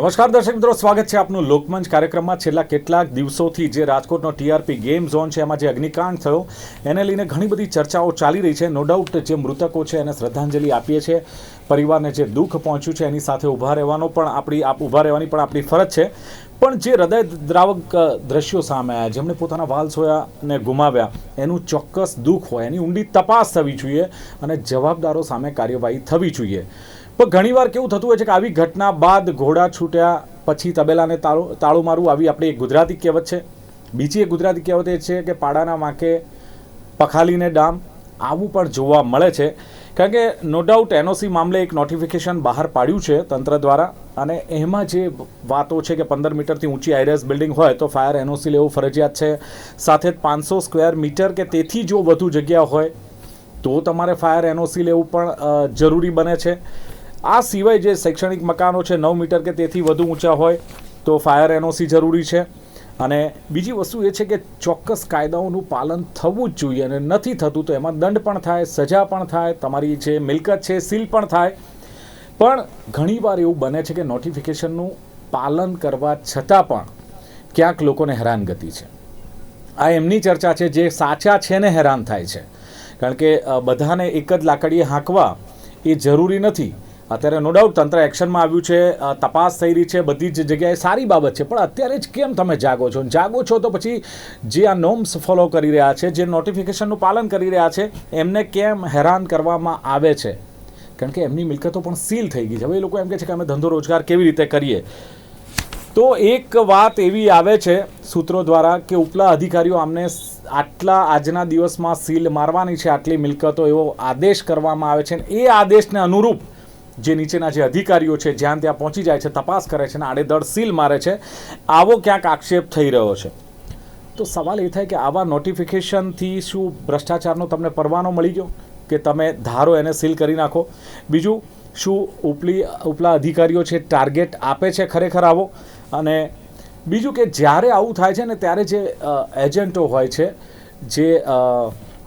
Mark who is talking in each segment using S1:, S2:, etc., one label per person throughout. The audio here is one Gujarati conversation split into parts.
S1: નમસ્કાર દર્શક મિત્રો, સ્વાગત છે આપનું લોકમંચ કાર્યક્રમમાં. છેલ્લા કેટલાક દિવસોથી જે રાજકોટનો ટીઆરપી ગેમ ઝોન છે, એમાં જે અગ્નિકાંડ થયો, એને લઈને ઘણી બધી ચર્ચાઓ ચાલી રહી છે. નો ડાઉટ જે મૃતકો છે, એને શ્રદ્ધાંજલિ આપીએ છીએ. પરિવારને જે દુઃખ પહોંચ્યું છે, એની સાથે ઊભા રહેવાનો પણ આપણી, આપ ઊભા રહેવાની પણ આપણી ફરજ છે. પણ જે હૃદય દ્રાવક દ્રશ્યો સામે આવ્યા જેમણે પોતાના વાલ સોયાને ગુમાવ્યા, એનું ચોક્કસ દુઃખ હોય, એની ઊંડી તપાસ થવી જોઈએ અને જવાબદારો સામે કાર્યવાહી થવી જોઈએ. પણ ઘણીવાર કેવું થતું હોય છે કે આવી ઘટના બાદ ઘોડા છૂટ્યા પછી તબેલાને તાળું તાળું મારવું આવી આપણી એક ગુજરાતી કહેવત છે. બીજી એક ગુજરાતી કહેવત એ છે કે પાડાના વાંકે પખાલીને ડામ આવું પણ જોવા મળે છે. કારણ કે નો ડાઉટ એનઓસી મામલે એક નોટિફિકેશન બહાર પાડ્યું છે તંત્ર દ્વારા અને એમાં જે વાતો છે કે પંદર મીટરથી ઊંચી આઈરેસ બિલ્ડિંગ હોય તો ફાયર એનઓસી લેવું ફરજિયાત છે. સાથે પાંચસો સ્ક્વેર મીટર કે તેથી જો વધુ જગ્યા હોય તો તમારે ફાયર એનઓસી લેવું પણ જરૂરી બને છે. આ સિવાય જે શૈક્ષણિક મકાનો છે, નવ મીટર કે તેથી વધુ ઊંચા હોય, તો ફાયર એનઓસી જરૂરી છે. અને બીજી વસ્તુ એ છે કે ચોક્કસ કાયદાઓનું પાલન થવું જ જોઈએ અને નથી થતું તો એમાં દંડ પણ થાય, સજા પણ થાય, તમારી જે મિલકત છે, સીલ પણ થાય. પણ ઘણીવાર એવું બને છે કે નોટિફિકેશનનું પાલન કરવા છતાં પણ ક્યાંક લોકોને હેરાનગતિ છે. આ એમની ચર્ચા છે, જે સાચા છે ને હેરાન થાય છે. કારણ કે બધાને એક જ લાકડીએ હાંકવા એ જરૂરી નથી. અત્યારે નો ડાઉટ તંત્ર એક્શનમાં આવ્યું છે તપાસ થઈ રહી છે, બધી જ જગ્યાએ સારી બાબત છે, પણ અત્યારે જ કેમ તમે જાગો છો? જાગો છો તો પછી જે આ નોમ્સ ફોલો કરી રહ્યા છે, જે નોટિફિકેશનનું પાલન કરી રહ્યા છે, એમને કેમ હેરાન કરવામાં આવે છે? કારણ કે એમની મિલકતો પણ સીલ થઈ ગઈ છે. હવે એ લોકો એમ કહે છે કે અમે ધંધો રોજગાર કેવી રીતે કરીએ? તો એક વાત એવી આવે છે સૂત્રો દ્વારા કે ઉપલા અધિકારીઓ આમને આટલા આજના દિવસમાં સીલ મારવાની છે, આટલી મિલકતો એવો આદેશ કરવામાં આવે છે. એ આદેશને અનુરૂપ જે નીચેના જે અધિકારીઓ છે, જ્યાં ત્યાં પહોંચી જાય છે, તપાસ કરે છે અને આડેધડ સીલ મારે છે, આવો ક્યાંક આક્ષેપ થઈ રહ્યો છે. તો સવાલ એ થાય કે આવા નોટિફિકેશનથી શું ભ્રષ્ટાચારનો તમને પરવાનો મળી ગયો? કે તમે ધારો એને સીલ કરી નાખો? બીજું, શું ઉપલી, ઉપલા અધિકારીઓ છે, ટાર્ગેટ આપે છે ખરેખર આવો? અને બીજું કે જ્યારે આવું થાય છે ને, ત્યારે જે એજન્ટો હોય છે, જે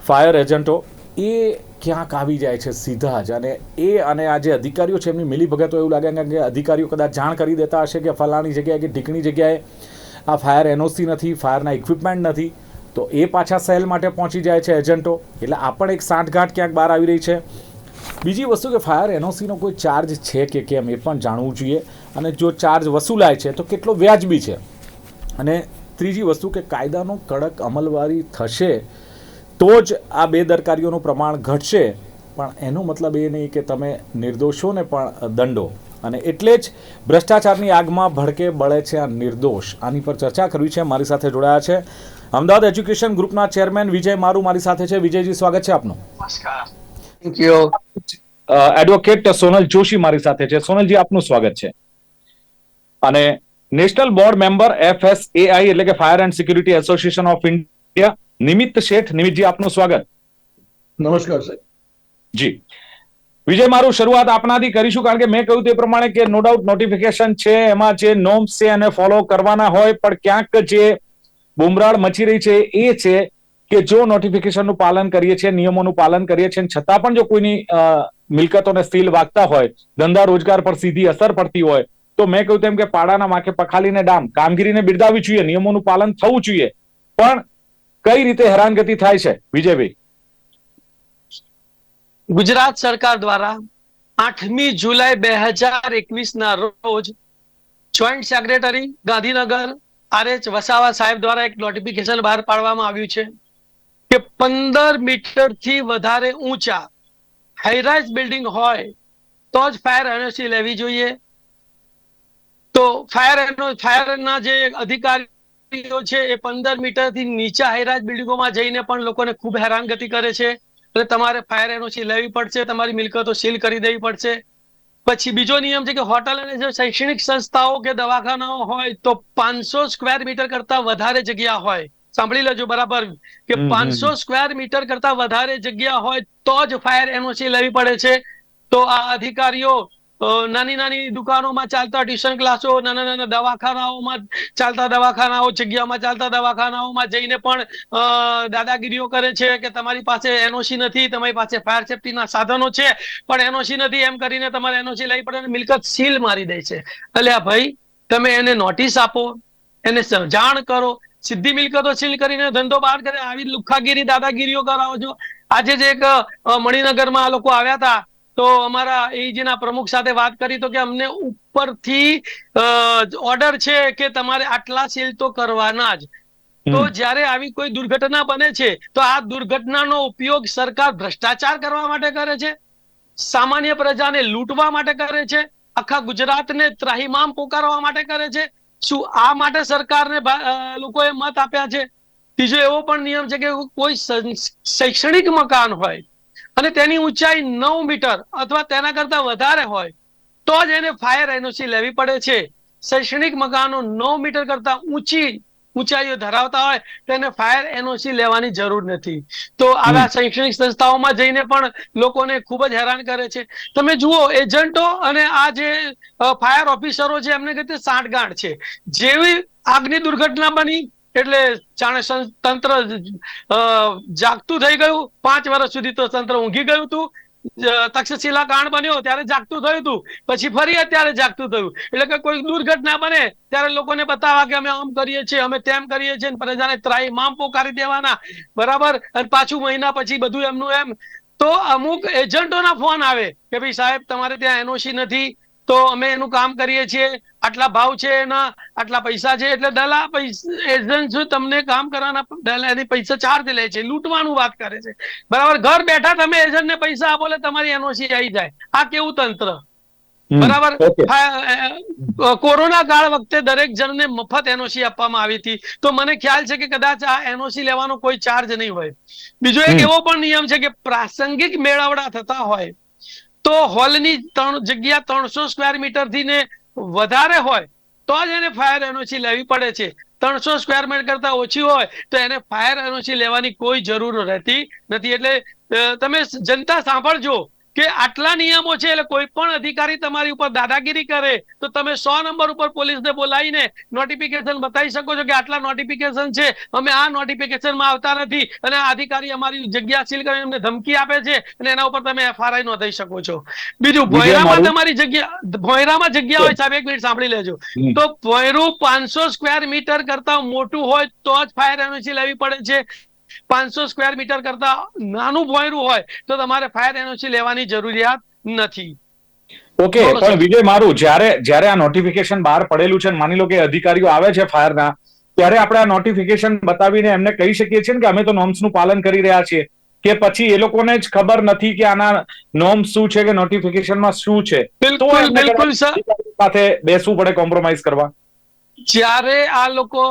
S1: ફાયર એજન્ટો એ ક્યાંક આવી જાય છે સીધા જ. અને એ અને આ જે અધિકારીઓ છે, એમની મિલીભગતો એવું લાગે કે અધિકારીઓ કદાચ જાણ કરી દેતા હશે કે ફલાણી જગ્યાએ કે ઢીકણી જગ્યાએ આ ફાયર એનઓસી નથી, ફાયરના ઇક્વિપમેન્ટ નથી, તો એ પાછા સેલ માટે પહોંચી જાય છે એજન્ટો. એટલે આ પણ એક સાંઠગાંઠ ક્યાંક બહાર આવી રહી છે. બીજી વસ્તુ કે ફાયર એનઓસીનો કોઈ ચાર્જ છે કે કેમ એ પણ જાણવું જોઈએ. અને જો ચાર્જ વસૂલાય છે, તો કેટલો વ્યાજબી છે. અને ત્રીજી વસ્તુ કે કાયદાનો કડક અમલવારી થશે તો જ આ બેદરકારીઓનું પ્રમાણ ઘટશે. પણ એનો મતલબ એ નહીં કે તમે નિર્દોષોને પણ દંડો. અને એટલે જ ભ્રષ્ટાચારની આગમાં ભડકે બળે છે આ નિર્દોષ. આની પર ચર્ચા કરવી છે. મારી સાથે જોડાયા છે અમદાવાદ એજ્યુકેશન ગ્રુપના ચેરમેન વિજય મારું. મારી સાથે છે. વિજયજી સ્વાગત છે આપનું.
S2: Thank you
S1: advocate Sonal Joshi મારી સાથે છે. સોનલજી આપનું સ્વાગત છે. અને નેશનલ બોર્ડ મેમ્બર એફએસએઆઈ એટલે કે fire and security association of India Nimitt Sheth નિમિતજી આપનું સ્વાગત.
S2: નમસ્કાર સાહેબ.
S1: જી. વિજય મારું શરૂઆત આપનાથી કરીશું કારણ કે મેં કહ્યું તે પ્રમાણે કે નો ડાઉટ નોટિફિકેશન છે એમાં જે નોમ્સ છે એને ફોલો કરવાના હોય પણ ક્યાંક જે બુમરાળ મચી રહી છે એ છે કે જો નોટિફિકેશનનું પાલન કરીએ છીએ નિયમોનું પાલન કરીએ છીએ છતાં પણ જો કોઈની મિલકતોને સીલ વાગતા હોય ધંધા રોજગાર પર સીધી અસર પડતી હોય તો મેં કહ્યું તેમ કે પાડાના માખે પખાલીને ડામ કામગીરીને બિરદાવવી જોઈએ નિયમોનું પાલન થવું જોઈએ. પણ કઈ રીતે હેરાનગતિ થાય છે? વિજયભાઈ.
S3: ગુજરાત સરકાર દ્વારા આઠમી જુલાઈ બે હજાર એકવીસ ના રોજ joint secretary Gandhinagar R H Vasava સાહેબ દ્વારા એક નોટિફિકેશન બહાર પાડવામાં આવ્યું છે કે પંદર મીટરથી વધારે ઊંચા હાઈરાઇઝ બિલ્ડિંગ હોય તો જ ફાયર એનઓસી લેવી જોઈએ. તો ફાયર એનો ફાયરના જે અધિકારીઓ છે એ પંદર મીટરથી નીચા હાઈરાઇઝ બિલ્ડિંગોમાં જઈને પણ લોકોને ખૂબ હેરાનગતિ કરે છે. એટલે તમારે ફાયર એનઓસી લેવી પડશે તમારી મિલકતો સીલ કરી દેવી પડશે. પછી બીજો નિયમ છે કે હોટલ અને જે શૈક્ષણિક સંસ્થાઓ કે દવાખાનાઓ હોય તો પાંચસો સ્ક્વેર મીટર કરતા વધારે જગ્યા હોય. સાંભળી લેજો બરાબર. કે પાંચસો સ્ક્વેર મીટર કરતા વધારે જગ્યા હોય તો જ ફાયર એનઓસી લેવી પડે છે. તો આ અધિકારીઓ નાની નાની દુકાનોમાં ચાલતા ટ્યુશન ક્લાસો, નાના નાના દવાખાનાઓમાં ચાલતા દવાખાનાઓ, જગ્યામાં ચાલતા દવાખાનાઓમાં જઈને પણ દાદાગીરીઓ કરે છે કે તમારી પાસે એનઓસી નથી, તમારી પાસે ફાયર સેફટીના સાધનો છે, પણ એનઓસી નથી, એમ કરીને તમારે એનઓસી લઈ પડે મિલકત સીલ મારી દે છે. એટલે ભાઈ, તમે એને નોટિસ આપો, એને જાણ કરો, સીધી મિલકતો સીલ કરીને ધંધો બહાર કરે, આવી લુખાગીરી દાદાગીરીઓ કરાવો છો. આજે જે એક મણિનગરમાં આ લોકો આવ્યા હતા તો અમારા એજીના પ્રમુખ સાથે વાત કરી તો કે અમને ઉપરથી ઓર્ડર છે કે તમારે આટલા સીલ તો કરવાના જ. તો જ્યારે આવી કોઈ દુર્ઘટના બને છે તો આ દુર્ઘટનાનો ઉપયોગ સરકાર ભ્રષ્ટાચાર કરવા માટે કરે છે સામાન્ય પ્રજાને લૂંટવા માટે કરે છે આખા ગુજરાતને ત્રાહિમામ પોકારવા માટે કરે છે. શું આ માટે સરકારને લોકોએ મત આપ્યા છે? ત્રીજો એવો પણ નિયમ છે કે કોઈ શૈક્ષણિક મકાન હોય અને તેની ઊંચાઈ નવ મીટર અથવા તેના કરતા વધારે હોય તો જ એને ફાયર એનઓસી લેવી પડે છે. શૈક્ષણિક મકાનો નવ મીટર કરતા ઊંચી ઊંચાઈઓ ધરાવતા હોય તેને ફાયર એનઓસી લેવાની જરૂર નથી. તો આવા શૈક્ષણિક સંસ્થાઓમાં જઈને પણ લોકોને ખૂબ જ હેરાન કરે છે. તમે જુઓ એજન્ટો અને આ જે ફાયર ઓફિસરો છે એમને કીધું સાંઠગાંઠ છે. જેવી આગની દુર્ઘટના બની એટલે જાણે તંત્ર જાગતું થઈ ગયું. પાંચ વર્ષ સુધી તો તંત્ર ઊંઘી ગયું હતું તક્ષશિલા કાંડ બન્યો ત્યારે જાગતું થયું હતું પછી ફરી અત્યારે જાગતું થયું. એટલે કે કોઈ દુર્ઘટના બને ત્યારે લોકોને બતાવવા કે અમે આમ કરીએ છીએ, અમે તેમ કરીએ છીએ પ્રજાને ત્રાહી માં પોકારી દેવાના. બરાબર? અને પાછું મહિના પછી બધું એમનું એમ. તો અમુક એજન્ટોના ફોન આવે કે ભાઈ સાહેબ, તમારે ત્યાં એનઓસી નથી. તો અમે એનું કામ કરીએ છીએ. આટલા ભાવ છે એના આટલા પૈસા છે. એટલે દલા એજન્ટ તમને કામ કરવાના દલા એની પૈસા ચાર્જ લે છે. લૂંટવાનું વાત કરે છે. બરાબર? ઘર બેઠા તમે એજન્ટને પૈસા આપો એટલે તમારી એનઓસી આવી જાય. આ કેવું તંત્ર? બરાબર? કોરોના કાળ વખતે દરેક જણને મફત એનઓસી આપવામાં આવી હતી. તો મને ખ્યાલ છે કે કદાચ આ એનઓસી લેવાનો કોઈ ચાર્જ નહીં હોય. બીજો એક એવો પણ નિયમ છે કે પ્રાસંગિક મેળાવડા થતા હોય. તો હોલની ત્રણ જગ્યા ત્રણસો સ્ક્વેર મીટરથી ને વધારે હોય, તો જ એને ફાયર એનઓસી લેવી પડે છે. ત્રણસો સ્ક્વેર મીટર કરતા ઓછી હોય, તો એને ફાયર એનઓસી લેવાની કોઈ જરૂર રહેતી નથી. એટલે તમે જનતા સાંભળજો. કે આટલા નિયમો છે એટલે કોઈ પણ અધિકારી તમારી ઉપર દાદાગીરી કરે તો તમે સો નંબર ઉપર પોલીસને બોલાવીને નોટિફિકેશન બતાવી શકો છો કે આટલા નોટિફિકેશન છે અમે આ નોટિફિકેશનમાં આવતા નથી અને આ અધિકારી અમારી જગ્યા સીલ કરીને અમને ધમકી આપે છે અને એના ઉપર તમે એફઆરઆઈ નોંધાઈ શકો છો. બીજું ભોયરામાં તમારી જગ્યા ભોયરામાં જગ્યા હોય સાહેબ એક મિનિટ સાંભળી લેજો. તો ભોયરું પાંચસો સ્ક્વેર મીટર કરતા મોટું હોય તો જ ફાયર એનઓસી લેવી પડે છે. પાંચસો સ્ક્વેર મીટર કરતા નાનું ભોયરું હોય તો તમારે ફાયર એનઓસી લેવાની જરૂરિયાત નથી.
S1: ઓકે પણ વિજય મારું જ્યારે જ્યારે આ નોટિફિકેશન બહાર પડેલું છે માની લો કે અધિકારીઓ આવે છે ફાયરના ત્યારે આપણે આ નોટિફિકેશન બતાવીને એમને કહી શકીએ છીએ કે અમે તો norms નું પાલન કરી રહ્યા છીએ કે પછી એ લોકોને જ ખબર નથી કે આના નોર્મ શું છે કે નોટિફિકેશનમાં શું છે.
S3: બિલકુલ બિલકુલ સર
S1: સાથે બેસવું પડે કોમ્પ્રોમાઇઝ કરવા.
S3: જ્યારે આ લોકો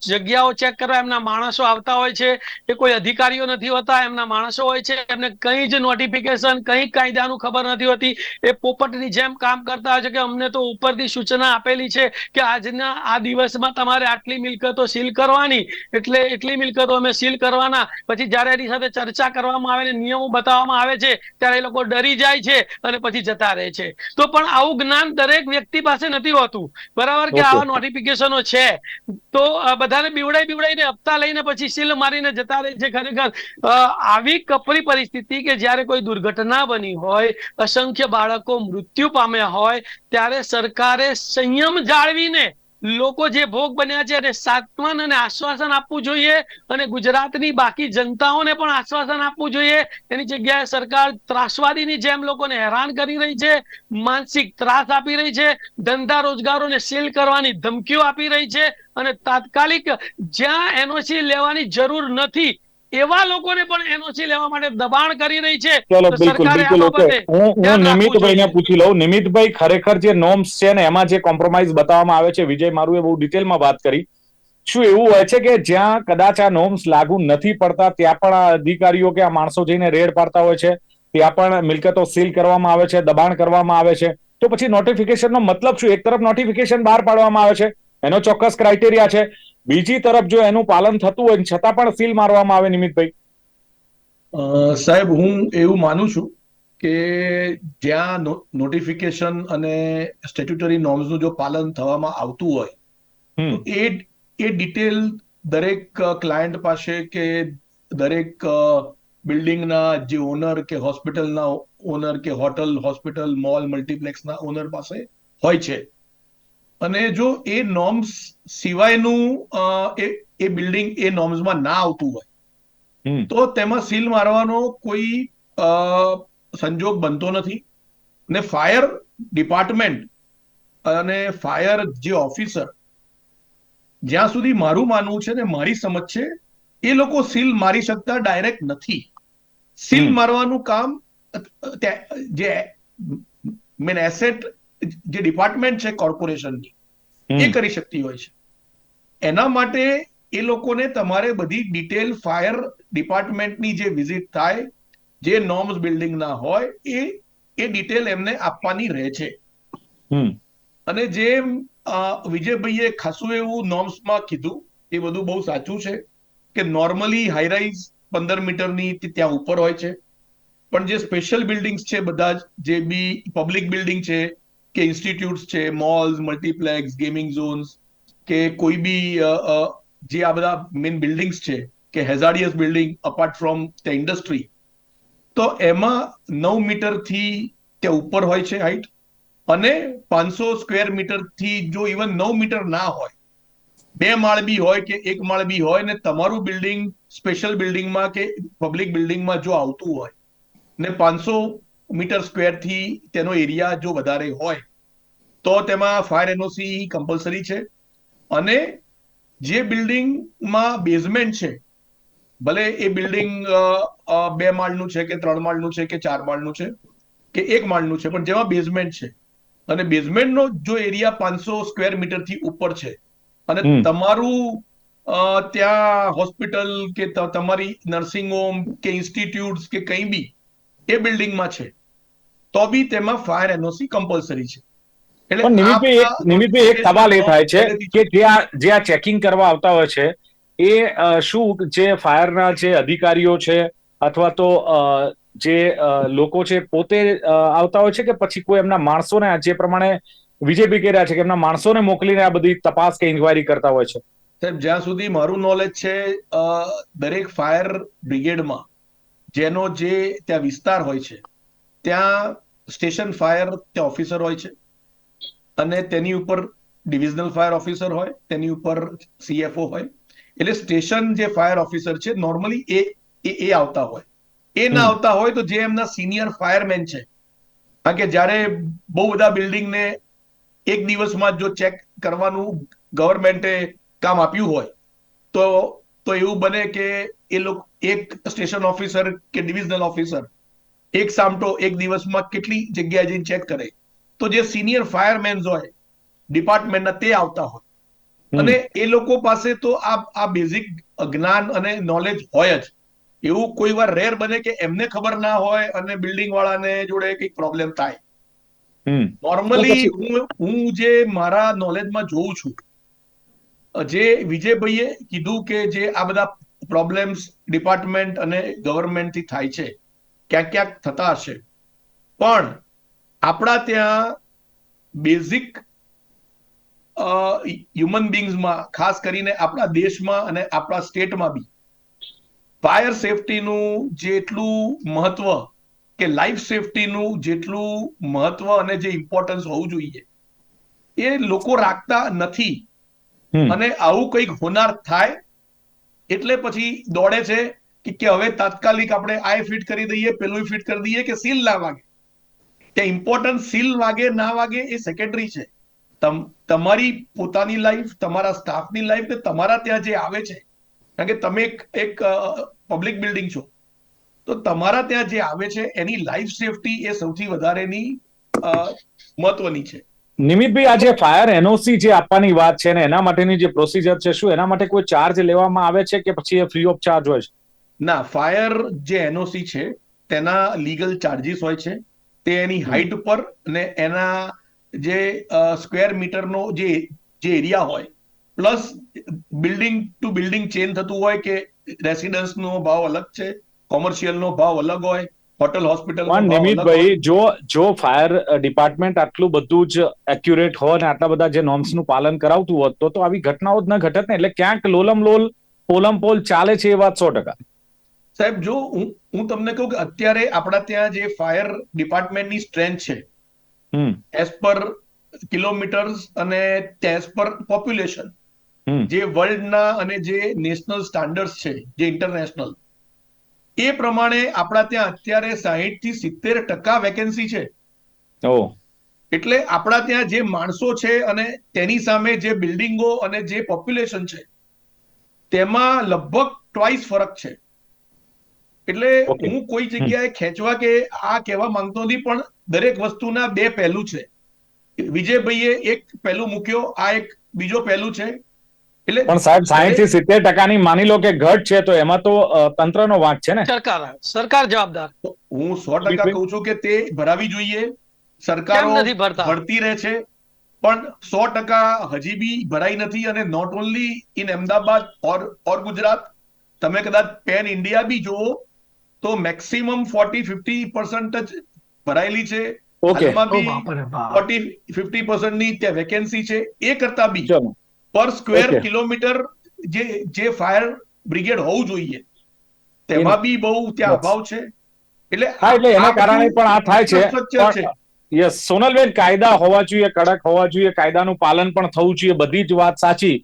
S3: જગ્યાઓ ચેક કરવા એમના માણસો આવતા હોય છે એ કોઈ અધિકારીઓ નથી હોતા એમના માણસો હોય છે એમને કઈ જ નોટિફિકેશન કઈ કાયદાનું ખબર નથી હોતી. એ પોપટની જેમ કામ કરતા હોય છે કે અમને તો ઉપરથી સૂચના આપેલી છે કે આજના આ દિવસમાં તમારે આટલી મિલકતો સીલ કરવાની. એટલે એટલી મિલકતો અમે સીલ કરવાના. પછી જ્યારે એની સાથે ચર્ચા કરવામાં આવે ને નિયમો બતાવવામાં આવે છે ત્યારે એ લોકો ડરી જાય છે અને પછી જતા રહે છે. તો પણ આવું જ્ઞાન દરેક વ્યક્તિ પાસે નથી હોતું. બરાબર કે
S1: Okay.
S3: આવા નોટિફિકેશનો છે. તો બધાને બીવડાઈ બીવડાઈને હપ્તા લઈને પછી સીલ મારીને જતા રહે છે ખરેખર. આવી કપરી પરિસ્થિતિ કે જ્યારે કોઈ દુર્ઘટના બની હોય, અસંખ્ય બાળકો મૃત્યુ પામ્યા હોય, ત્યારે સરકારે સંયમ જાળવીને લોકો જે ભોગ બન્યા છે એને સાંત્વન અને આશ્વાસન આપવું જોઈએ અને ગુજરાતની બાકી જનતાઓને પણ આશ્વાસન આપવું જોઈએ. એની જગ્યાએ સરકાર ત્રાસવાદીની જેમ લોકોને હેરાન કરી રહી છે, માનસિક ત્રાસ આપી રહી છે, ધંધા રોજગારોને સીલ કરવાની ધમકીઓ આપી રહી છે અને તાત્કાલિક જ્યાં એનઓસી લેવાની જરૂર નથી એવા લોકોને પણ એનઓસી લેવા માટે દબાણ કરી રહી છે.
S1: ચલો બિલકુલ બિલકુલ ઓકે. હું હું નિમિતભાઈ
S3: ને
S1: પૂછી લઉં. નિમિતભાઈ ખરેખર જે નોમ્સ છે ને એમાં જે કોમ્પ્રોમાઇઝ બતાવવામાં આવે છે વિજય મારું એ બહુ ડિટેલમાં વાત કરી. શું એવું હોય છે કે જ્યાં કદાચ આ નોમ્સ લાગુ નથી પડતા ત્યાં પણ આ અધિકારીઓ કે આ માણસો જઈને રેડ પાડતા હોય છે ત્યાં પણ મિલકતો સીલ કરવામાં આવે છે દબાણ કરવામાં આવે છે. તો પછી નોટિફિકેશનનો મતલબ શું? એક તરફ નોટિફિકેશન બહાર પાડવામાં આવે છે એનો ચોક્કસ ક્રાઇટેરિયા છે. બીજી તરફ જો એનું પાલન થતું હોય છતાં પણ સીલ મારવામાં આવે નિમિતભાઈ.
S2: સાહેબ હું એવું માનું છું કે જ્યાં નોટિફિકેશન અને સ્ટેચ્યુટરી નોર્મ્સનું જો પાલન થવામાં આવતું હોય એ એ ડિટેલ દરેક ક્લાયન્ટ પાસે કે દરેક બિલ્ડિંગના જે ઓનર કે હોસ્પિટલના ઓનર કે હોટલ હોસ્પિટલ મોલ મલ્ટીપ્લેક્સના ઓનર પાસે હોય છે. અને જો એ નોર્મ્સ સિવાયનું એ એ બિલ્ડિંગ એ નોર્મ્સમાં ના આવતું હોય તો તેમાં સીલ મારવાનો કોઈ સંજોગ બનતો નથી. ને ફાયર ડિપાર્ટમેન્ટ અને ફાયર જે ઓફિસર જ્યાં સુધી મારું માનવું છે ને મારી સમજ છે એ લોકો સીલ મારી શકતા ડાયરેક્ટ નથી. સીલ મારવાનું કામ જે મેન એસેટ જે ડિપાર્ટમેન્ટ છે કોર્પોરેશનની એ કરી શકતી હોય છે. એના માટે એ લોકોને તમારે બધી ડિટેલ ફાયર ડિપાર્ટમેન્ટની જે વિઝિટ થાય જે નોર્મ્સ બિલ્ડિંગના હોય એ એ ડિટેલ એમને આપવાની રહે છે. અને જેમ વિજયભાઈએ ખાસું એવું નોર્મ્સમાં કીધું એ બધું બહુ સાચું છે કે નોર્મલી હાઈરાઇઝ પંદર મીટરની ત્યાં ઉપર હોય છે. પણ જે સ્પેશિયલ બિલ્ડિંગ્સ છે બધા જ જે બી પબ્લિક બિલ્ડિંગ છે કે ઇન્સ્ટિટ્યૂટ્સ છે મોલ્સ મલ્ટીપ્લેક્સ ગેમિંગ ઝોન્સ કે કોઈ બી જે આ બધા મેઇન બિલ્ડિંગ્સ છે, કે hazardous building apart from the industry તો એમાં નવ મીટરથી ત્યાં ઉપર હોય છે હાઈટ અને પાંચસો સ્ક્વેર મીટરથી જો ઇવન નવ મીટર ના હોય, બે માળ બી હોય કે એક માળ બી હોય ને તમારું બિલ્ડિંગ સ્પેશિયલ બિલ્ડિંગમાં કે પબ્લિક બિલ્ડિંગમાં જો આવતું હોય, ને પાંચસો મીટર સ્ક્વેરથી તેનો એરિયા જો વધારે હોય તો તેમાં ફાયર એનઓસી કમ્પલસરી છે. અને જે બિલ્ડિંગમાં બેઝમેન્ટ છે ભલે એ બિલ્ડિંગ બે માળનું છે કે ત્રણ માળનું છે કે ચાર માળનું છે કે એક માળનું છે પણ જેમાં બેઝમેન્ટ છે. અને બેઝમેન્ટનો જો એરિયા પાંચસો સ્ક્વેર મીટરથી ઉપર છે અને તમારું ત્યાં હોસ્પિટલ કે તમારી નર્સિંગ હોમ કે ઇન્સ્ટિટ્યૂટ્સ કે કંઈ બી એ બિલ્ડિંગમાં છે. તો બી તેમાં ફાયર એનઓસી કમ્પલસરી છે. એટલે
S1: નિમિતભાઈ એક સવાલ એ થાય છે કે જે આ જે આ ચેકિંગ કરવા આવતા હોય છે એ શું જે ફાયરના જે અધિકારીઓ છે અથવા તો જે લોકો છે પોતે આવતા હોય છે કે પછી કોઈ એમના માણસોને જે પ્રમાણે વિજયભાઈ કહી રહ્યા છે કે એમના માણસોને મોકલીને આ બધી તપાસ કે ઇન્ક્વાયરી કરતા હોય છે?
S2: સાહેબ જ્યાં સુધી મારું નોલેજ છે દરેક ફાયર બ્રિગેડમાં જેનો જે ત્યાં વિસ્તાર હોય છે ત્યાં સ્ટેશન ફાયર ત્યાં ઓફિસર હોય છે અને તેની ઉપર ડિવિઝનલ ફાયર ઓફિસર હોય તેની ઉપર સીએફઓ હોય. એટલે સ્ટેશન જે ફાયર ઓફિસર છે નોર્મલી એ એ એ આવતા હોય. એ ના આવતા હોય તો જે એમના સિનિયર ફાયરમેન છે કારણ કે જ્યારે બહુ બધા બિલ્ડિંગને એક દિવસમાં જો ચેક કરવાનું ગવર્મેન્ટે કામ આપ્યું હોય તો તો એવું બને કે એ લોકો એક સ્ટેશન ઓફિસર કે ડિવિઝનલ ઓફિસર એક સામટો એક દિવસમાં કેટલી જગ્યાએ જઈને ચેક કરે. તો જે સિનિયર ફાયરમેન હોય ડિપાર્ટમેન્ટના તે આવતા હોય. અને એ લોકો પાસે તો આ આ બેઝિક જ્ઞાન અને નોલેજ હોય જ. એવું કોઈ વાર રેર બને કે એમને ખબર ના હોય અને બિલ્ડિંગ વાળાને જોડે કંઈક પ્રોબ્લેમ થાય. નોર્મલી હું હું જે મારા નોલેજમાં જોઉં છું જે વિજયભાઈએ કીધું કે જે આ બધા પ્રોબ્લેમ્સ ડિપાર્ટમેન્ટ અને ગવર્મેન્ટથી થાય છે. ક્યાંક ક્યાંક થતા હશે. પણ આપણા ત્યાં બેઝિક હ્યુમન બિંગ્સમાં ખાસ કરીને આપણા દેશમાં અને આપણા સ્ટેટમાં બી ફાયર સેફટીનું જેટલું મહત્વ કે લાઈફ સેફટીનું જેટલું મહત્વ અને જે ઇમ્પોર્ટન્સ હોવું જોઈએ એ લોકો રાખતા નથી. અને આવું કંઈક હોનાર થાય એટલે પછી દોડે છે કે હવે તાત્કાલિક આપણે આ ફિટ કરી દઈએ, પેલું ફિટ કરી દઈએ કે સીલ ના વાગે? ત્યાં ઇમ્પોર્ટન્ટ સીલ વાગે, ના વાગે એ સેકન્ડરી છે. તમ, તમારી પોતાની લાઈફ તમારા સ્ટાફની લાઈફ ને તમારા ત્યાં જે આવે છે, કારણ કે તમે એક પબ્લિક બિલ્ડિંગ છો. તો તમારા ત્યાં જે આવે છે, એની લાઈફ સેફટી એ સૌથી વધારેની મહત્વની છે.
S1: નિમિતભાઈ આ જે ફાયર એનઓસી જે આપવાની વાત છે ને એના માટેની જે પ્રોસિજર છે શું? એના માટે કોઈ ચાર્જ લેવામાં આવે છે કે પછી એ ફ્રી ઓફ ચાર્જ હોય છે?
S2: ના ફાયર જે એનઓસી છે તેના લીગલ ચાર્જીસ હોય છે. તે એની. હાઈટ ઉપર અને એના જે સ્ક્વેર મીટરનો જે જે એરિયા હોય plus building to building change થતું હોય કે રેસિડન્સનો ભાવ અલગ છે કોમર્શિયલનો ભાવ અલગ હોય હોટલ હોસ્પિટલ
S1: પણ નિમિતભાઈ જો જો ફાયર ડિપાર્ટમેન્ટ આટલું બધું જ એક્યુરેટ હોય અને આટલા બધા જે નોર્મ્સનું પાલન કરાવતું હોત તો તો આવી ઘટનાઓ જ ન ઘટત ને. એટલે ક્યાંક લોલમ લોલ પોલમ પોલ ચાલે છે એ વાત સો ટકા.
S2: સાહેબ જો હું હું તમને કહું કે અત્યારે આપણા ત્યાં જે ફાયર ડિપાર્ટમેન્ટની સ્ટ્રેન્થ છે
S1: હમ.
S2: એઝ પર કિલોમીટર્સ અને એઝ પર પોપ્યુલેશન. જે વર્લ્ડના અને જે નેશનલ સ્ટાન્ડર્ડ છે જે ઇન્ટરનેશનલ એ પ્રમાણે આપણા ત્યાં અત્યારે સાહીઠથી સિત્તેર ટકા વેકેન્સી છે. એટલે આપણા ત્યાં જે માણસો છે અને તેની સામે જે બિલ્ડિંગો અને જે પોપ્યુલેશન છે તેમાં લગભગ ટ્વાઇસ ફરક છે. એટલે હું કોઈ જગ્યાએ ખેંચવા કે આ કહેવા માંગતો નથી પણ દરેક વસ્તુના બે પહેલું છે. વિજયભાઈએ એક પહેલું મૂક્યો આ એક બીજો પહેલું છે. એટલે
S1: પણ સાહેબ સાહીઠથી સિત્તેર ટકાની માની લો કે ઘટ છે તો એમાં તો તંત્રનો વાંક છે ને?
S3: સરકાર સરકાર જવાબદાર.
S2: હું સો ટકા કહું છું કે તે ભરાવી જોઈએ. સરકારો
S3: ભરતી?
S2: રહે છે પણ સો ટકા હજી બી ભરાઈ નથી અને not only in Ahmedabad or or Gujarat. તમે કદાચ પેન ઇન્ડિયા બી જુઓ તો મેક્સિમમ ફોર્ટી ફિફ્ટી પર્સન્ટ જ ભરાયેલી છે.
S1: ઓકે.
S2: ફોર્ટી ફિફ્ટી પર્સન્ટની ત્યાં વેકેન્સી છે. એ કરતા બી પર સ્ક્વેર કિલોમીટર જે જે ફાયર બ્રિગેડ હોવું જોઈએ. તેમાં બી બહુ ત્યાં અભાવ છે. એટલે
S1: હા એટલે એના કારણે પણ આ થાય છે. યસ સોનલબેન કાયદા હોવા જોઈએ કડક હોવા જોઈએ કાયદાનું પાલન પણ થવું જોઈએ બધી જ વાત સાચી.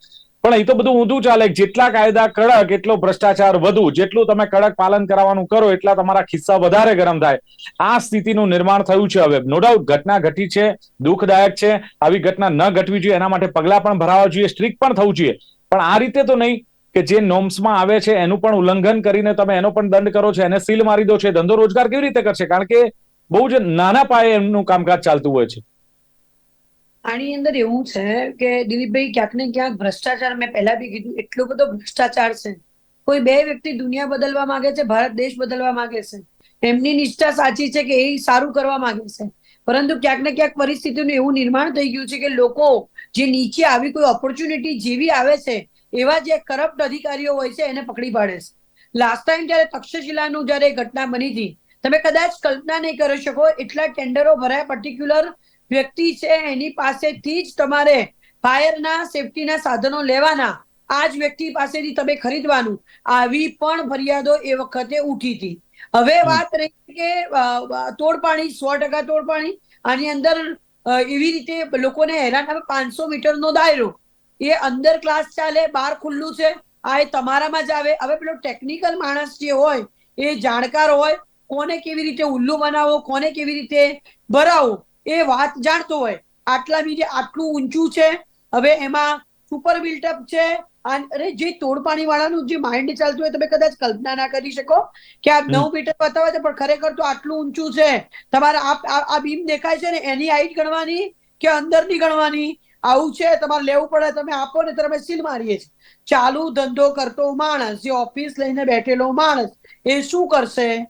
S1: પણ એ તો બધું ઊંધું ચાલે. જેટલા કાયદા કડક, એટલો ભ્રષ્ટાચાર વધુ. જેટલું તમે કડક પાલન કરાવવાનું કરો, એટલા તમારા ખિસ્સા વધારે ગરમ થાય. આ સ્થિતિનું નિર્માણ થયું છે હવે. નો ડાઉટ ઘટના ઘટી છે, દુઃખદાયક છે. આવી ઘટના ન ઘટવી જોઈએ, એના માટે પગલા પણ ભરાવા જોઈએ સ્ટ્રિક્ટ પણ થવું જોઈએ. પણ આ રીતે તો નહીં કે જે નોમ્સમાં આવે છે, એનું પણ ઉલ્લંઘન કરીને તમે એનો પણ દંડ કરો છો, એને સીલ મારી દો છો. ધંધો રોજગાર કેવી રીતે કરશે? કારણ કે બહુ જ નાના પાયે એમનું કામકાજ ચાલતું હોય છે.
S4: આની અંદર એવું છે કે દિલીપભાઈ, ક્યાંક ને ક્યાંક ભ્રષ્ટાચાર, મેં પહેલા બી કીધું, એટલો બધો ભ્રષ્ટાચાર છે. કોઈ બે વ્યક્તિ દુનિયા બદલવા માંગે છે, ભારત દેશ બદલવા માંગે છે. એમની નિષ્ઠા સાચી છે કે એ સારું કરવા માંગે છે. પરંતુ ક્યાંક ને ક્યાંક પરિસ્થિતિનું એવું નિર્માણ થઈ ગયું છે કે લોકો જે નીચે આવી કોઈ ઓપોર્ચ્યુનિટી જેવી આવે છે, એવા જે કરપ્ટ અધિકારીઓ હોય છે, એને પકડી પાડે છે. લાસ્ટ ટાઈમ જયારે તક્ષશિલાનું જયારે ઘટના બની હતી, તમે કદાચ કલ્પના નહીં કરી શકો, એટલા ટેન્ડરો ભરાયા પર્ટિક્યુલર વ્યક્તિ છે એની પાસેથી જ તમારે ફાયરના સેફટીના સાધનો લેવાના. આ જ વ્યક્તિ પાસેથી તમે ખરીદવાનું. આવી પણ ફરિયાદો એ વખતે ઉઠી હતી. હવે વાત રહી કે તોડપાણી સો ટકા તોડપાણી. આની અંદર એવી રીતે લોકોને હેરાન આવે પાંચસો મીટરનો દાયરો. એ અંદર ક્લાસ ચાલે બહાર ખુલ્લું છે. આ એ તમારામાં જ આવે. હવે પેલો ટેકનિકલ માણસ જે હોય એ જાણકાર હોય કોને કેવી રીતે ઉલ્લુ બનાવો કોને કેવી રીતે ભરાવો? એ વાત જાણતો હોય. આટલા બીજે આટલું ઊંચું છે. હવે એમાં સુપર બિલ્ટઅપ છે. અરે જે તોડપાણી વાળાનું જે માઇન્ડ ચાલતું હોય તમે કદાચ કલ્પના ના કરી શકો કે આ નવ મીટર બતાવે છે પણ ખરેખર તો આટલું ઊંચું છે. તમારે આ આ- આ બીમ દેખાય છે ને એની હાઈટ ગણવાની કે અંદરની ગણવાની? આવું છે. તમારે લેવું પડે. તમે આપો ને તમે સીલ મારીએ છીએ. ચાલુ ધંધો કરતો માણસ જે ઓફિસ લઈને બેઠેલો માણસ એ શું કરશે?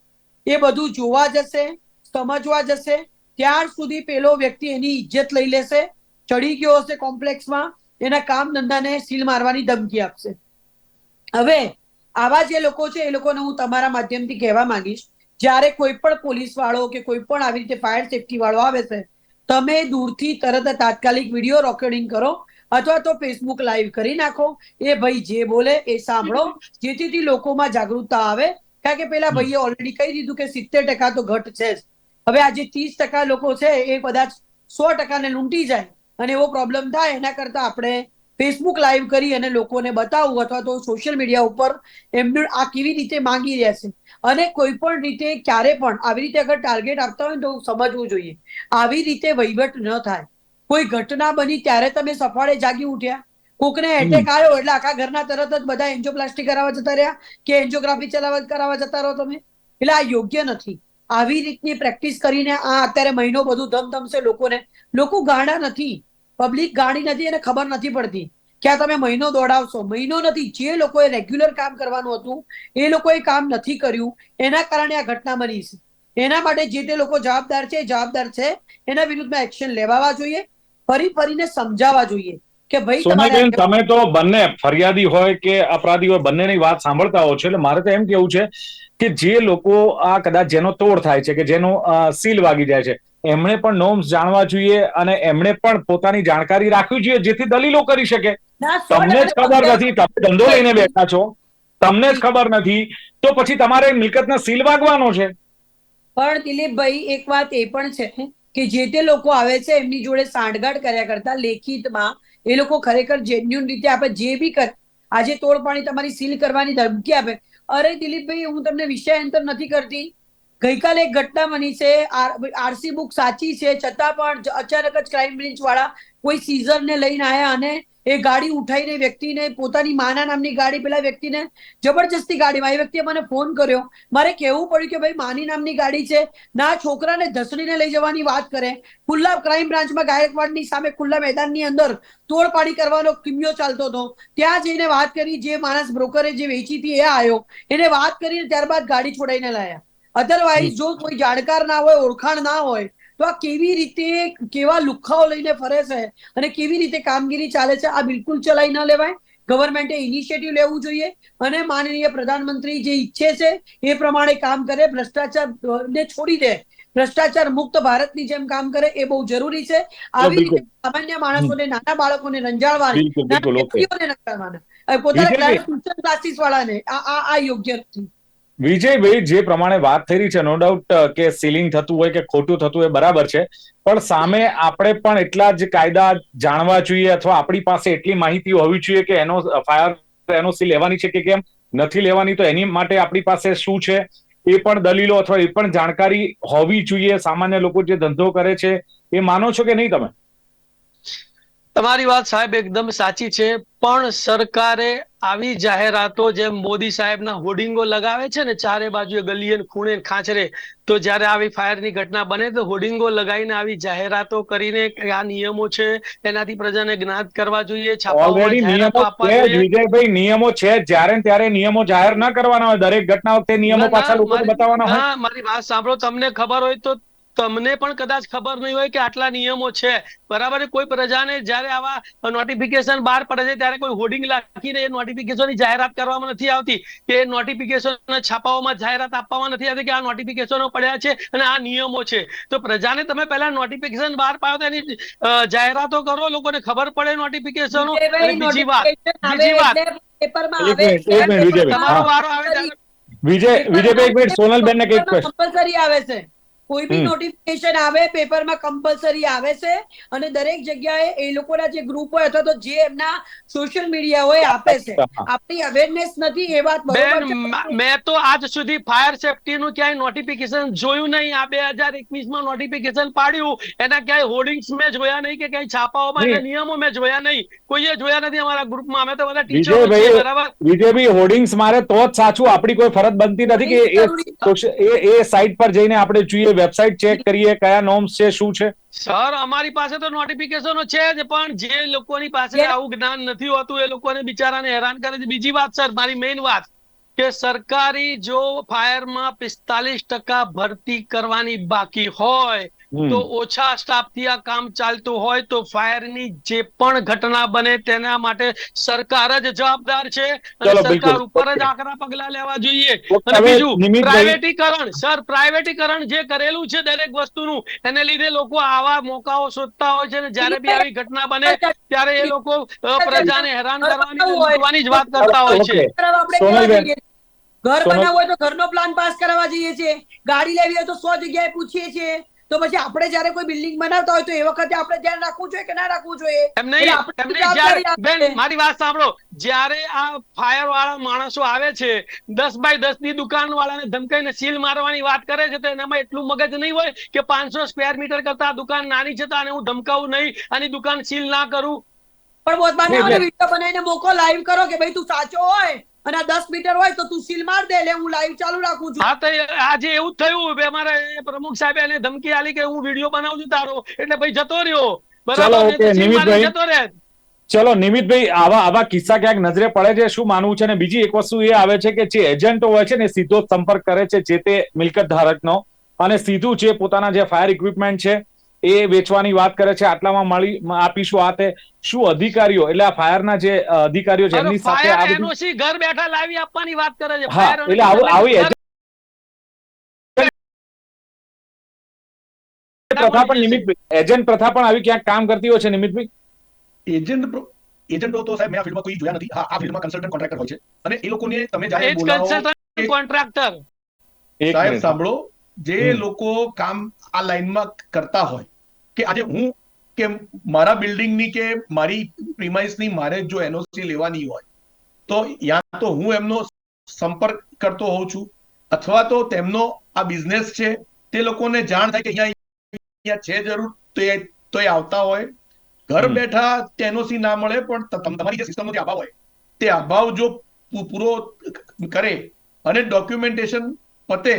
S4: એ બધું જોવા જશે? સમજવા જશે? ત્યાર સુધી પેલો વ્યક્તિ એની ઇજ્જત લઈ લેશે ચડી ગયો હશે કોમ્પ્લેક્સમાં એના કામ ધંધાને સીલ મારવાની ધમકી આપશે. હવે આવા જે લોકો છે એ લોકોને હું તમારા માધ્યમથી કહેવા માંગીશ જ્યારે કોઈ પણ પોલીસ વાળો કે કોઈ પણ આવી રીતે ફાયર સેફટી વાળો આવે છે તમે દૂરથી તરત તાત્કાલિક વીડિયો રેકોર્ડિંગ કરો અથવા તો ફેસબુક લાઈવ કરી નાખો એ ભાઈ જે બોલે એ સાંભળો જેથી લોકોમાં જાગૃતતા આવે. કારણ કે પેલા ભાઈએ ઓલરેડી કહી દીધું કે સિત્તેર ટકા તો ઘટ છે જ. હવે આજે ત્રીસ ટકા લોકો છે એ કદાચ સો ટકાને લૂંટી જાય અને એવો પ્રોબ્લેમ થાય એના કરતા આપણે ફેસબુક લાઈવ કરી અને લોકોને બતાવવું અથવા તો સોશિયલ મીડિયા ઉપર એમનું આ કેવી રીતે માંગી રહ્યા છે. અને કોઈ પણ રીતે ક્યારે પણ આવી રીતે અગર ટાર્ગેટ આપતા હોય તો સમજવું જોઈએ. આવી રીતે વહીવટ ન થાય. કોઈ ઘટના બની ત્યારે તમે સફાળે જાગી ઉઠ્યા. કોકને એટેક આવ્યો એટલે આખા ઘરના તરત જ બધા એન્જિયોપ્લાસ્ટી કરાવવા જતા રહ્યા કે એન્જિયોગ્રાફી ચલાવવા કરાવવા જતા રહો તમે. એટલે આ યોગ્ય નથી. આવી રીતની પ્રેક્ટિસ કરીને આ અત્યારે મહિનો બધું ધમધમશે લોકોને, લોકો ગાણા નથી પબ્લિક ગાડી નથી એને ખબર નથી પડતી કે આ તમે મહિનો દોડાવશો. મહિનો નથી, જે લોકોએ રેગ્યુલર કામ કરવાનું હતું, એ લોકોએ કામ નથી કર્યું, એના કારણે આ ઘટના બની છે. એના માટે જે તે લોકો જવાબદાર છે જવાબદાર છે, એના વિરુદ્ધમાં એક્શન લેવાવા જોઈએ, ફરી ફરીને સમજાવવા જોઈએ કે ભાઈ
S1: તમે તો બંને ફરિયાદી હોય કે અપરાધી હોય, બંનેની વાત સાંભળતા હો છો, એટલે મારે તો એમ કેવું છે કે જે લોકો આ કદાચ જેનો તોડ થાય છે કે જેનો સીલ વાગી જાય છે એમણે પણ નોમ્સ જાણવા જોઈએ અને એમણે પણ પોતાની જાણકારી રાખવી જોઈએ જેથી દલીલો કરી શકે. તમને જ ખબર નથી તમે ધંધો લઈને બેઠા છો તમને જ ખબર નથી તો પછી તમારે મિલકતના સીલ વાગવાનો છે.
S4: પણ દિલીપભાઈ એક વાત એ પણ છે કે જે તે લોકો આવે છે એમની જોડે સાંઠગાંઠ કર્યા કરતા લેખિતમાં એ લોકો ખરેખર જેન્યુન રીતે આપણે જે બી કર આજે તોડ પાણી તમારી સીલ કરવાની ધમકી આપે અરે દિલીપભાઈ, હું તમને વિષયાંતર નથી કરતી. ગઈકાલે એક ઘટના બની છે. આરસી બુક સાચી છે. છતાં પણ અચાનક જ ક્રાઇમ બ્રાન્ચ વાળા કોઈ સીઝરને લઈને આયા અને એ ગાડી ઉઠાઈને વ્યક્તિને પોતાની માના નામની ગાડી પેલા વ્યક્તિને જબરજસ્તી ગાડીમાં. એ વ્યક્તિએ મને ફોન કર્યો. મારે કહેવું પડ્યું કે ભાઈ માની નામની ગાડી છે. ના છોકરાને ધસડીને લઈ જવાની વાત કરે. ખુલ્લા ક્રાઇમ બ્રાન્ચમાં ગાયકવાડની સામે ખુલ્લા મેદાનની અંદર તોડપાડી કરવાનો કિમિયો ચાલતો હતો. ત્યાં જઈને વાત કરી જે માણસ બ્રોકરે જે વેચી હતી એ આવ્યો એને વાત કરીને ત્યારબાદ ગાડી છોડાઈને લાયા. અધરવાઇઝ જો કોઈ જાણકાર ના હોય ઓળખાણ ના હોય તો આ કેવી રીતે કેવા લુખાઓ લઈને ફરે છે અને કેવી રીતે કામગીરી ચાલે છે આ બિલકુલ ચલાવી ન લેવાય. ગવર્મેન્ટે ઇનિશિયેટિવ લેવું જોઈએ અને માનનીય પ્રધાનમંત્રી જે ઈચ્છે છે એ પ્રમાણે કામ કરે. ભ્રષ્ટાચાર ને છોડી દે. ભ્રષ્ટાચાર મુક્ત ભારતની જેમ કામ કરે એ બહુ જરૂરી છે. આવી રીતે સામાન્ય માણસોને નાના બાળકોને રંજાડવાની પોતાના ક્લાસીસ વાળાને આ આ આ યોગ્ય નથી.
S1: વિજયભાઈ, જે પ્રમાણે વાત થઈ રહી છે નો ડાઉટ કે સીલિંગ થતું હોય કે ખોટું થતું હોય, બરાબર છે. પણ સામે આપણે પણ એટલા જ કાયદા જાણવા જોઈએ અથવા આપણી પાસે એટલી માહિતી હોવી જોઈએ કે એનો ફાયર એનઓસી લેવાની છે કે કેમ? નથી લેવાની તો એની માટે આપણી પાસે શું છે? એ પણ દલીલો અથવા એ પણ જાણકારી હોવી જોઈએ. સામાન્ય લોકો જે ધંધો કરે છે, એ માનો છો કે નહીં તમે?
S3: તમારી વાત સાહેબ એકદમ સાચી છે પણ સરકારે આવી જાહેરાતો જેમ મોદી સાહેબના હોર્ડિંગો લગાવે છે ને ચારે બાજુએ ગલીએ ખૂણે ખાંચરે તો જ્યારે આવી ફાયરની ઘટના બને તો હોર્ડિંગો લગાવીને આવી જાહેરાતો કરીને આ નિયમો છે એનાથી પ્રજાને જ્ઞાત કરવા જોઈએ
S1: ઓલરેડી નિયમો છે વિજયભાઈ નિયમો છે. જ્યારે ત્યારે નિયમો જાહેર ના કરવાના હોય દરેક ઘટના વખતે નિયમો પાછા બતાવવાના હોય
S3: હા મારી વાત સાંભળો તમને ખબર હોય તો તમને પણ કદાચ ખબર નહીં હોય કે આટલા નિયમો છે. બરાબર છે? કોઈ પ્રજાને જ્યારે આવા નોટિફિકેશન બહાર પડે છે ત્યારે કોઈ હોર્ડિંગ રાખીને એ નોટિફિકેશનની જાહેરાત કરવામાં નથી આવતી. કે નોટિફિકેશન છાપાઓમાં જાહેરાત આપવામાં નથી આવતી કે આ નોટિફિકેશનો પડ્યા છે અને આ નિયમો છે. તો પ્રજાને તમે પહેલા નોટિફિકેશન બહાર પાડો તો એની જાહેરાતો કરો લોકોને ખબર પડે નોટિફિકેશનો અને બીજી વાત બીજી વાત. તમારો. વારો આવે
S1: વિજય વિજયભાઈ એક મિનિટ સોનલબેન ને કંઈક
S4: કમ્પલસરી આવે છે. કોઈ બી નોટિફિકેશન આવે પેપરમાં કમ્પલસરી આવે છે અને દરેક જગ્યાએ એ લોકોના જે ગ્રુપ હોય અથવા તો જે એમના સોશિયલ મીડિયા હોય આપે છે. આપણી અવેરનેસ નથી એ વાત બરોબર.
S3: મ- તો આજ સુધી ફાયર સેફટી નું ક્યાંય નોટિફિકેશન જોયું નહીં. આ બે હજાર એકવીસમાં નોટિફિકેશન પાડ્યું. એના ક્યાંય હોર્ડિંગ્સ મેં જોયા નહીં કે ક્યાંય છાપાઓમાં એના નિયમો મેં જોયા નહીં. કોઈએ જોયા નથી અમારા ગ્રુપમાં અમે તો બધા ટીચરો બરાબર?
S1: વિજયભાઈ હોર્ડિંગ્સ મારે તો જ સાચું. આપણી કોઈ ફરજ બનતી નથી કે. એ એ સાઇટ પર જઈને આપણે જોઈએ વેબસાઇટ ચેક કરીએ કયા નોર્મ્સ છે શું છે
S3: સર અમારી પાસે તો નોટિફિકેશનો છે જ પણ જે લોકોની પાસે આવું જ્ઞાન નથી હોતું એ લોકોને બિચારાને હેરાન કરે છે બીજી વાત સર મારી મેઇન વાત કે સરકારી જો ફાયરમાં પિસ્તાલીસ ટકા ભરતી કરવાની બાકી હોય. તો ઓછા સ્ટાફથી આ કામ ચાલતું હોય તો ફાયરની જે પણ ઘટના બને તેના માટે સરકાર જ જવાબદાર છે અને સરકાર ઉપર જ આકરા પગલા લેવા જોઈએ. અને બીજું પ્રાઇવેટીકરણ સર પ્રાઇવેટીકરણ જે કરેલું છે દરેક વસ્તુનું એને લીધે લોકો આવા મોકાઓ શોધતા હોય છે ને જ્યારે બી આવી ઘટના બને ત્યારે એ લોકો પ્રજાને હેરાન કરવાની જ વાત કરતા હોય છે.
S4: ઘર બનાવવું હોય તો ઘરનો પ્લાન પાસ કરાવવા જઈએ છીએ. ગાડી લેવી હોય તો સો જગ્યાએ પૂછીએ છીએ. તો પછી આપણે જ્યારે કોઈ બિલ્ડિંગ બનાવતા હોય તો એ વખતે આપણે ધ્યાન રાખવું જોઈએ કે ના રાખવું જોઈએ?
S3: એમ નહીં એમ નહીં જ્યારે બેન મારી વાત સાંભળો. જ્યારે આ ફાયર વાળા માણસો આવે છે દસ બાય દસની દુકાન વાળાને ધમકાઈને સીલ મારવાની વાત કરે છે તો એનામાં એટલું મગજ નહીં હોય કે પાંચસો સ્ક્વેર મીટર કરતા દુકાન નાની છે તો આને હું ધમકાવું નહીં આની દુકાન સીલ ના કરું?
S4: પણ બોધ
S1: નહીં,
S4: બનાવો
S1: એટલે-
S4: વીડિયો બનાવીને મોકો લાઈવ કરો કે ભાઈ તું સાચો હોય. અને આ દસ મીટર હોય તો તું સીલ માર દે એટલે હું લાઈવ ચાલુ રાખું છું.
S3: હા તો આજે એવું થયું કે અમારા પ્રમુખ સાહેબ એને ધમકી આલી કે હું વીડિયો બનાવું છું તારો. એટલે ભાઈ જતો રહ્યો. બરાબર. જતો રહે.
S1: ચલો નિમિતભાઈ આવા આવા કિસ્સા ક્યાંક નજરે પડે છે શું માનવું છે? અને બીજી એક વસ્તુ એ આવે છે કે જે એજન્ટો હોય છે ને સીધો જ સંપર્ક કરે છે જે તે મિલકત ધારકનો. અને સીધું જે પોતાના જે ફાયર ઇક્વિપમેન્ટ છે એ વેચવાની વાત કરે છે આટલામાં મળી આપીશું આ તે શું અધિકારીઓ? એટલે આ ફાયરના જે અધિકારીઓ છે એમની સાથે આ બધું
S3: ઘર બેઠા લાવી આપવાની વાત કરે છે
S1: હા એટલે આવું આવી એજન્ટ પ્રથા પણ નિમિતભાઈ એજન્ટ પ્રથા પણ આવી ક્યાંક કામ કરતી હોય છે નિમિતભાઈ
S2: એજન્ટ એજન્ટો તો સાહેબ મેં આ ફિલ્ડમાં કોઈ જોયા નથી. હા આ ફિલ્ડમાં કન્સલ્ટન્ટ કોન્ટ્રાક્ટર હોય છે. અને એ લોકોને તમે
S3: એ
S2: બોલાવો
S3: કન્સલ્ટન્ટ કોન્ટ્રાક્ટર
S2: સાહેબ સાંભળો. જે લોકો કામ આ લાઈનમાં કરતા હોય કે આજે હું કે મારા બિલ્ડિંગની કે મારી પ્રિમાઇસની મારે જો એનઓસી લેવાની હોય તો યા તો હું એમનો સંપર્ક કરતો હોઉં છું અથવા તો તેમનો આ બિઝનેસ છે તે લોકોને જાણ થાય કે અહીંયા છે જરૂર તો એ તો એ આવતા હોય. ઘર
S1: બેઠા
S2: બેઠા એનઓસી ના મળે પણ તમ- તમારી જે સિસ્ટમનો જે અભાવ હોય તે અભાવ જો પૂરો કરે અને ડોક્યુમેન્ટેશન પતે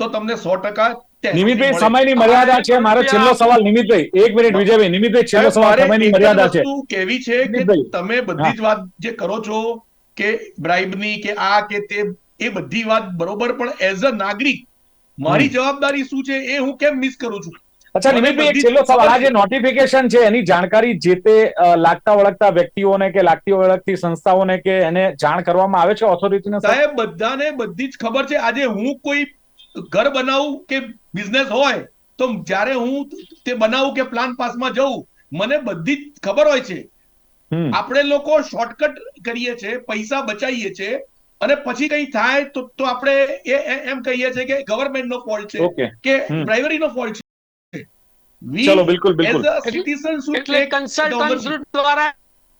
S2: તો તમને સો ટકા
S1: નિમિતભાઈ સમયની મર્યાદા છે મારો છેલ્લો સવાલ નિમિતભાઈ. એક મિનિટ વિજયભાઈ નિમિતભાઈ છેલ્લો સવાલ સમયની મર્યાદા છે.
S2: કેવી છે કે તમે બધી જ વાત જે કરો છો કે બ્રાઇબની કે આ કે તે એ બધી વાત બરોબર પણ એઝ અ નાગરિક મારી જવાબદારી શું છે એ હું કેમ મિસ કરું છું?
S1: અચ્છા નિમિતભાઈ એક છેલ્લો સવાલ. આ જે. નોટિફિકેશન છે એની જાણકારી જે તે લાગતા વળગતા વ્યક્તિઓને કે લાગતી વળગતી સંસ્થાઓને કે એને જાણ કરવામાં આવે છે ઓથોરિટીને
S2: સાહેબ બધાને બધી જ ખબર છે. આજે હું કોઈ ઘર બનાવું કે બિઝનેસ હોય તો જ્યારે હું તે બનાવું કે પ્લાન પાસમાં જઉં મને બધી જ ખબર હોય છે. આપણે લોકો શોર્ટકટ કરીએ છીએ પૈસા બચાવીએ છીએ અને પછી કઈ થાય તો તો આપણે એ એ- એમ કહીએ છીએ કે ગવર્મેન્ટ નો ફોલ્ટ છે કે. પ્રાઇવરી નો ફોલ્ટ છે.
S1: ચલો બિલકુલ બિલકુલ.
S2: સિટીઝન શું
S3: એટલે કન્સલ્ટન્ટ દ્વારા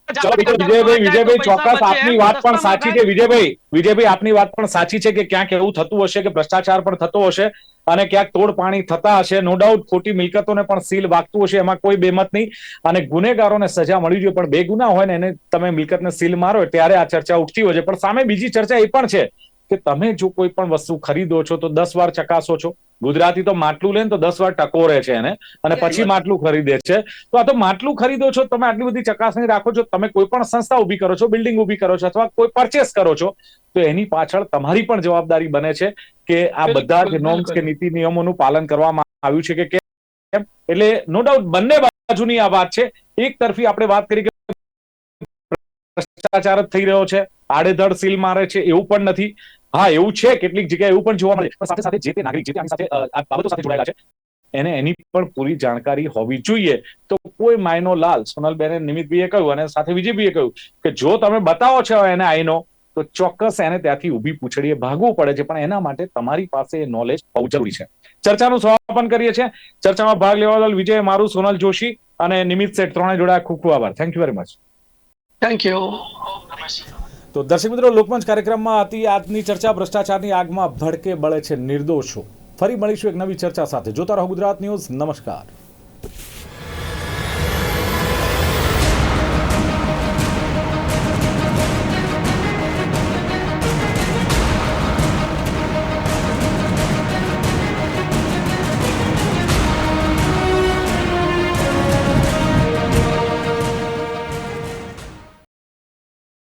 S1: ચલો વિજયભાઈ વિજયભાઈ ચોક્કસ આપની વાત પણ સાચી છે વિજયભાઈ. વિજયભાઈ આપની વાત પણ સાચી છે કે ક્યાંક એવું થતું હશે કે ભ્રષ્ટાચાર પણ થતો હશે અને ક્યાંક તોડ પાણી થતા હશે. નો ડાઉટ ખોટી મિલકતોને પણ સીલ વાગતું હશે એમાં કોઈ બેમત નહીં. અને ગુનેગારોને સજા મળી જોઈએ પણ બે ગુના હોય ને એને તમે મિલકતને સીલ મારો ત્યારે આ ચર્ચા ઉઠતી હોય છે. પણ સામે બીજી ચર્ચા એ પણ છે કે તમે જો કોઈ પણ વસ્તુ ખરીદો છો તો દસ વાર ચકાસો છો. ગુજરાતી તો માટલું લે ને તો દસ વાર ટકોરે છે એને અને પછી માટલું ખરીદે છે. તો આ તો માટલું ખરીદો છો તમે આટલી બધી ચકાસણી રાખો છો તમે કોઈ પણ સંસ્થા ઊભી કરો છો બિલ્ડિંગ ઊભી કરો છો અથવા કોઈ પરચેસ કરો છો તો એની પાછળ તમારી પણ જવાબદારી બને છે કે આ બધા જ નોર્મ્સ કે નીતિ નિયમોનું પાલન કરવામાં આવ્યું છે કે કેમ? એટલે નો ડાઉટ બંને બાજુની આ વાત છે. એક તરફી આપણે વાત કરી કે ભ્રષ્ટાચાર જ થઈ રહ્યો છે. આડેધડ સીલ મારે છે એવું પણ નથી. હા, એવું છે, કેટલીક જગ્યાએ એવું પણ જોવા મળે. પણ સાથે સાથે જે તે નાગરિક, જે તે આની સાથે આ બાબતો સાથે જોડાયેલા છે, એને એની પણ પૂરી જાણકારી હોવી જોઈએ. તો કોઈ માયનો લાલ, સોનલબેને નિમિતભાઈએ કહ્યું અને સાથે વિજયભાઈએ કહ્યું કે, જો તમે બતાવો છો એને આઈનો, તો ચોક્કસ એને ત્યાંથી ઊભી પૂછડીએ ભાગવું પડે છે, પણ એના માટે તમારી પાસે નોલેજ હોવું જરૂરી છે. ચર્ચાનું સમાપન કરીએ છીએ. ચર્ચામાં ભાગ લેવા બદલ વિજય, મારું, સોનલ જોશી અને નિમિત શેઠ ત્રણે જોડાયા. ખૂબ ખૂબ આભાર. Thank you very much
S3: thank you
S1: તો દર્શક મિત્રો, લોકમંચ કાર્યક્રમમાં હતી આજની ચર્ચા ભ્રષ્ટાચારની આગમાં ભડકે બળે છે નિર્દોષો. ફરી મળીશું એક નવી ચર્ચા સાથે. જોતા રહો ગુજરાત ન્યૂઝ. નમસ્કાર.